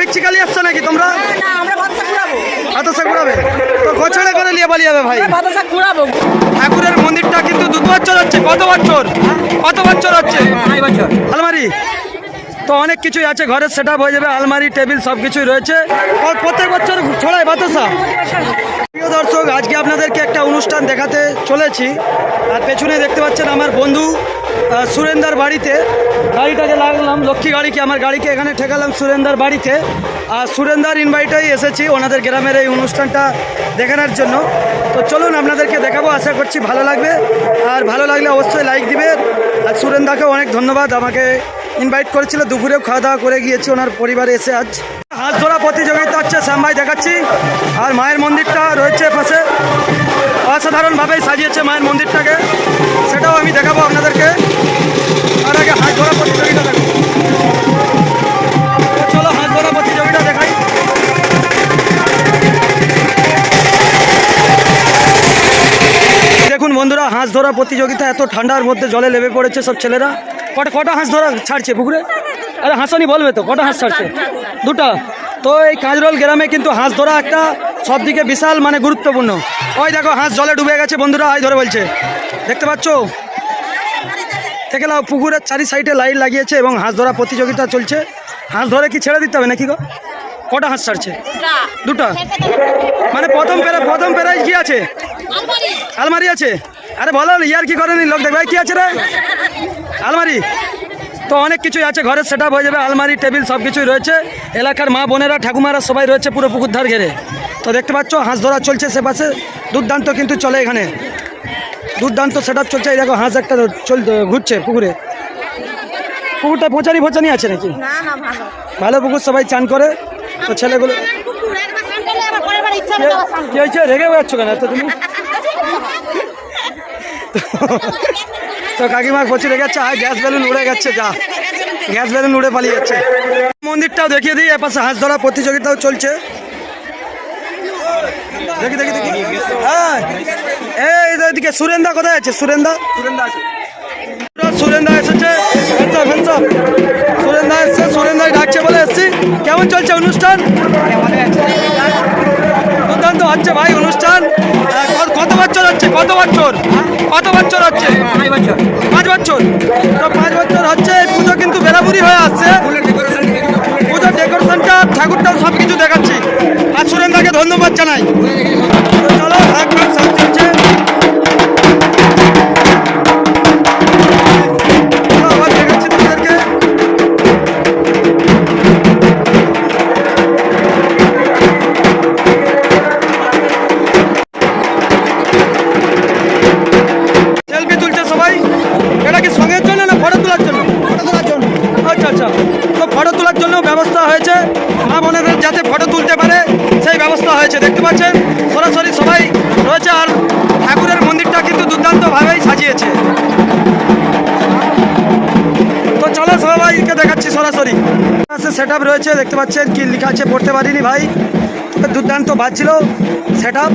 ভিকচিকা নিয়ে আসছো নাকি তোমরা? বাতাসা ঘুরাবে। তো গোছড়ে করে নিয়ে পালিয়ে যাবে ভাই। বাতাসা ঘুরাবো। ঠাকুরের মন্দিরটা কিন্তু দু বছর হচ্ছে। কত বছর? কত বছর হচ্ছে? আলমারি? তো অনেক কিছুই আছে। ঘরের সেট হয়ে যাবে আলমারি টেবিল সব কিছুই রয়েছে প্রত্যেক বছর ছড়ায় বাতাসা প্রিয় দর্শক আজকে আপনাদেরকে একটা অনুষ্ঠান দেখাতে চলেছি। আর পেছনে দেখতে পাচ্ছেন আমার বন্ধু সুরেন্দার বাড়িতে। গাড়িটাকে লাগলাম, লক্ষ্মী গাড়িকে আমার গাড়িকে এখানে ঠেকালাম সুরেন্দার বাড়িতে। আর সুরেন্দার ইনভাইটেই এসেছি ওনাদের গ্রামের এই অনুষ্ঠানটা দেখানোর জন্য। তো চলুন আপনাদেরকে দেখাবো, আশা করছি ভালো লাগবে। আর ভালো লাগলে অবশ্যই লাইক দিবে। আর সুরেন্দাকেও অনেক ধন্যবাদ, আমাকে ইনভাইট করেছিল, দুপুরেও খাওয়া দাওয়া করে গিয়েছি ওনার পরিবারে এসে আজ। হাত ধরা প্রতিযোগিতা হচ্ছে শ্যামভাই দেখাচ্ছি। আর মায়ের মন্দিরটা রয়েছে পাশে। অসাধারণভাবেই সাজিয়েছে মায়ের মন্দিরটাকে। সেটাও আমি দেখাবো আপনাদেরকে। আর আগে হাত ধরা প্রতিযোগিতা দেখো। চলো হাত ধরা প্রতিযোগিতা দেখাই। দেখুন বন্ধুরা, হাঁস ধরা প্রতিযোগিতা এত ঠান্ডার মধ্যে জলে লেবে পড়েছে সব ছেলেরা। কটা কটা হাঁস ধরা ছাড়ছে পুকুরে? আরে হাঁসনি বলবে তো, কটা হাঁস ছাড়ছে? দুটা। তো এই কাঁচরোল গ্রামে কিন্তু হাঁস ধরা একটা সবদিকে বিশাল মানে গুরুত্বপূর্ণ। ওই দেখো হাঁস জলে ডুবে গেছে বন্ধুরা আই ধরে বলছে। দেখতে পাচ্ছ? দেখে নাও পুকুরের চারি সাইডে লাইট লাগিয়েছে এবং হাঁস ধরা প্রতিযোগিতা চলছে। হাঁস ধরে কি ছেড়ে দিতে হবে নাকি গো? কটা হাঁস ছাড়ছে? দুটা। মানে প্রথম পেরা প্রথম প্রাইজ কি আছে? আলমারি। আছে? আরে বলো ইয়ার কি করেনি? লোক দেখবে কি আছে রে? আলমারি। তো অনেক কিছুই আছে ঘরের সেট হয়ে যাবে আলমারি টেবিল সব কিছুই রয়েছে। এলাকার মা বোনেরা ঠাকুমারা সবাই রয়েছে পুরো পুকুর ধার ঘেরে। তো দেখতে পাচ্ছ হাঁস ধরা চলছে সে পাশে। দুর্দান্ত কিন্তু চলে এখানে। দুর্দান্ত সেট চলছে। এই দেখো হাঁস একটা চল ঘুরছে পুকুরে। পুকুরটা পচানি ফোচানি আছে নাকি? ভালো। পুকুর সবাই চান করে। তো ছেলেগুলো কে- হয়েছে? রেগে যাচ্ছ কেন এত তুমি? তো কাকিমা প্রচুর রেগে যাচ্ছে আর গ্যাস বেলুন উড়ে গেছে যা। গ্যাস বেলুন উড়ে পালিয়ে যাচ্ছে। মন্দিরটাও দেখিয়ে দিই এপাশে হাঁস ধরা প্রতিযোগিতাও চলছে। দেখি দেখি দেখি। হ্যাঁ। এই এদিকে সুরেন্দা কোথায় আছে? সুরেন্দা? সুরেন্দা এসেছে। ফেলতো ফেলতো সুরেন্দা এসছে সুরেন্দাই ডাকছে বলে এসছি। কেমন চলছে অনুষ্ঠান? দুর্দান্ত হচ্ছে ভাই অনুষ্ঠান। কত- বছর হচ্ছে? কত বছর? কত বছর হচ্ছে? পাঁচ বছর। তো পাঁচ বছর হচ্ছে এই পুজো কিন্তু বেরাবুরি হয়ে আসছে। পুজোর ডেকোরেশনটা ঠাকুরটাও সব কিছু দেখাচ্ছি। কি সঙ্গের জন্য না ফটো তোলার জন্য? ফটো তোলার জন্য। আচ্ছা আচ্ছা। তো ফটো তোলার জন্য ব্যবস্থা হয়েছে। মা বোনেদের যাতে ফটো তুলতে পারে সেই ব্যবস্থা হয়েছে দেখতে পাচ্ছেন? সরাসরি সবাই রয়েছে আর ঠাকুরের মন্দিরটা কিন্তু দুর্দান্তভাবেই সাজিয়েছে। তো চলো সবাইকে দেখাচ্ছি সরাসরি। সেট আপ রয়েছে দেখতে পাচ্ছেন কি লেখা আছে পড়তে পারিনি ভাই। দুর্দান্ত বাজছিল সেট আপ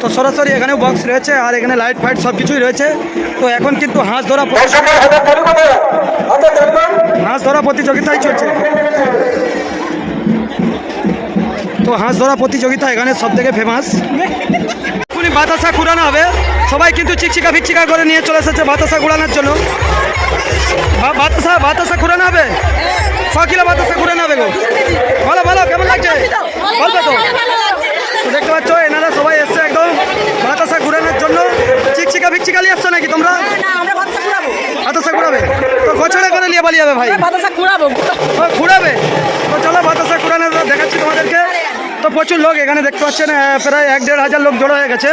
তো সরাসরি এখানেও বক্স রয়েছে আর এখানে লাইট ফাইট সব কিছুই রয়েছে। তো এখন কিন্তু হাঁস ধরা হাঁস ধরা প্রতিযোগিতাই চলছে। তো হাঁস ধরা প্রতিযোগিতা এখানে সব থেকে ফেমাস বাতাসা ঘুরানো হবে। সবাই কিন্তু চিকচিকা ফিকচিকা করে নিয়ে চলে এসেছে বাতাসা ঘুরানোর জন্য। বাতাসা বাতাসা ঘুরানো হবে? ছ কিলো বাতাসা ঘুরানো হবে গো। ভালো ভালো কেমন লাগছে? বলবে তো। দেখতে পাচ্ছ এনারা সবাই এসছে একদম বাতাসা ঘুরানোর জন্য। চিকচিকা ফিকচিকা নিয়ে আসছো নাকি তোমরা? বাতাসা ঘুরাবো? তো গোছড়ে করে নিয়ে পালিয়ে যাবে ভাই। বাতাসা ঘুরাবো। ঘুরাবে? তো চলো বাতাসা ঘুরানো দেখাচ্ছি তোমাদেরকে। তো প্রচুর লোক এখানে দেখতে পাচ্ছেন প্রায় এক দেড় হাজার লোক জড়ো হয়ে গেছে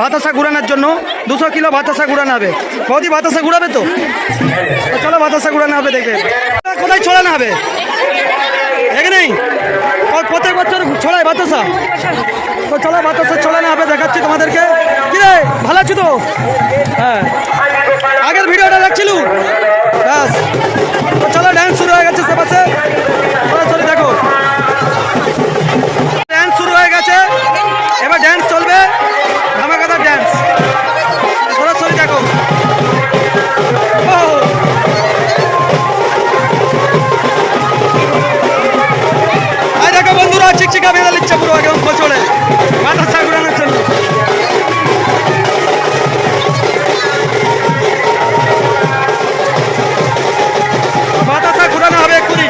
বাতাসা ঘুরানোর জন্য। দুশো কিলো বাতাসা ঘুরানো হবে। বৌদি, বাতাসা ঘুরাবে তো? চলো বাতাসা ঘুরানো হবে দেখে। কোথায় ছড়ানো হবে? এখানেই প্রত্যেক বছর ছড়ায় বাতাসা? তো চলো বাতাসা ছড়ানো হবে, দেখাচ্ছি তোমাদেরকে। কিরে, ভালো আছো তো? হ্যাঁ। আগের ভিডিওটা দেখছিল? দুটো একদম বছরে ঘুরানো হবে এক্ষুনি।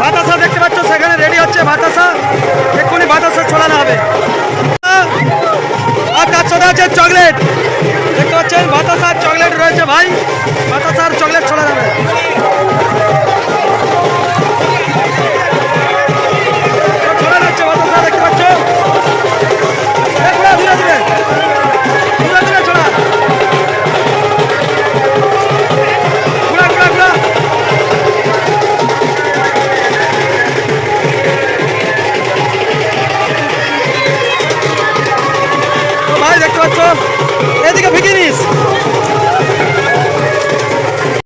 বাতাসা দেখতে পাচ্ছ, সেখানে রেডি হচ্ছে বাতাসা এক্ষুনি বাতাসা ছড়ানো হবে। আর তার আছে চকলেট দেখতে পাচ্ছেন বাতাসা চকলেট রয়েছে ভাই। বাতাসা আর চকলেট ছড়ানো যাবে চারিদিকে ভেঙে